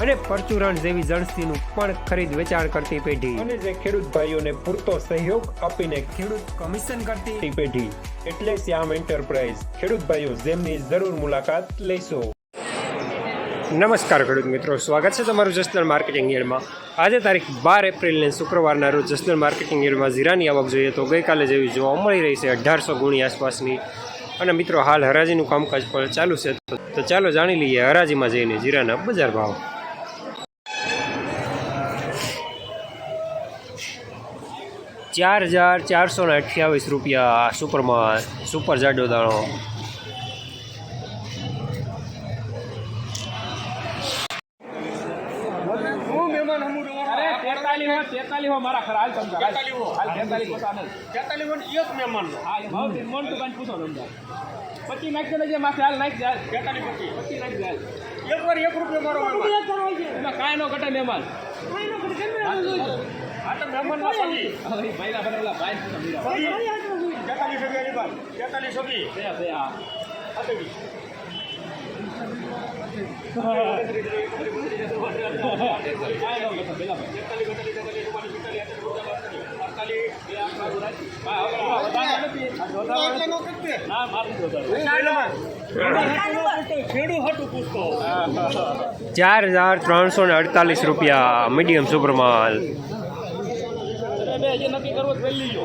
અને પરચુરણ જેવી જણસીનું પણ ખરીદ વેચાણ કરતી પેઢી. અને જે ખેડૂત ભાઈઓને પૂરતો સહયોગ આપીને ખેડૂત કમિશન કરતી પેઢી. એટલે શ્યામ એન્ટરપ્રાઇઝ. ખેડૂત ભાઈઓ જેમની જરૂર મુલાકાત લેશો. નમસ્કાર ખેડૂત મિત્રો સ્વાગત છે તમારું જસદણ માર્કેટિંગ યાર્ડમાં આજે તારીખ બાર એપ્રિલને શુક્રવારના રોજ જસદણ માર્કેટિંગ યાર્ડમાં જીરાની આવક જોઈએ તો ગઈકાલે જેવી જોવા મળી રહી છે અઢારસો ગુણી આસપાસની. અને મિત્રો હાલ હરાજીનું કામકાજ પણ ચાલુ છે. તો- તો ચાલો જાણી લઈએ હરાજીમાં જઈને જીરાના બજાર ભાવ. ચાર હજાર ચારસો ને અઠ્યાવીસ રૂપિયા સુપરમાં સુપર જાડો દાણો પૂછો નાખી દેજે માથે હાલ નાખ જાય પચી પચી જાય એક વાર એક રૂપિયો મારો કાંઈ નો ઘટે મહેમાન આ તો મહેમાન માં પડી હવે ભાઈ ના બનેલા ભાઈ પૂછો મીરા તેતાલી સગી એની બાદ તેતાલી સગી છે છે હા આ તો ચાર હજાર ત્રણસો ને અડતાલીસ રૂપિયા મીડિયમ સુપરમાલ નક્કી કરવું તો લીજો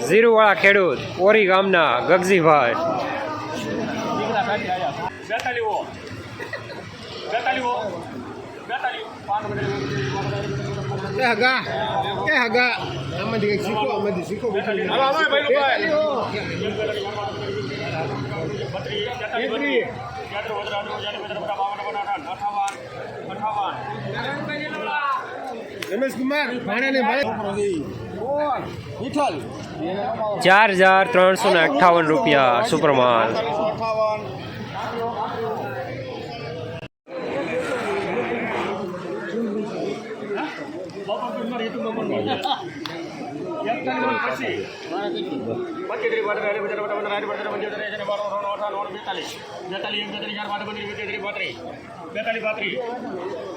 ઝીરુવાળા ખેડૂત ઓરી ગામના ગગજીભાઈ એ હગા એ હગા આમાંથી કંઈક શીખો આમાંથી શીખો કુમાર ભાણેને ભાણે વિઠ્ઠલ ચાર હજાર ત્રણસો ને અઠ્ઠાવન રૂપિયા સુપરમાલ બેતાલી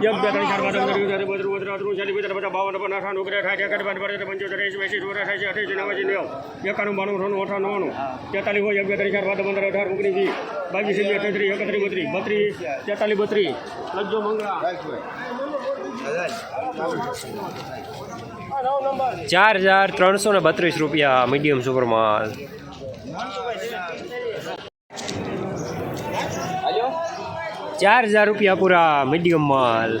એક બે ત્રણ ચાર પાંચ પંદર વીસ ત્રીસ બત્રીસ બત્રીસ અઠાવીસ ચાલીસ પિસ્તાલીસ પચાસ બાવન પચાસ અઠાણું ઓગણીસ અઠાસી એકાસી બાર પંચોતેર પંચોતેર એંસી એંસી ચોરાસી અઠાસી અઠાસી નેવાસી નેવું એકાણું બાણું ત્રાણું અઠાણું નવ્વાણું તેતાલીસ હોય એક બે ત્રણ ચાર પાંચ પંદર અઢાર ઓગણીસ વીસ બાવીસ વીસ અઠત્રીસ એકત્રીસ બત્રીસ બત્રીસ તેતાલીસ બત્રીસ લખજો મંગળા ચાર હજાર ત્રણસો ને બત્રીસ રૂપિયા મીડિયમ સુપરમાલ ચાર હજાર રૂપિયા પૂરા મીડિયમ માલ.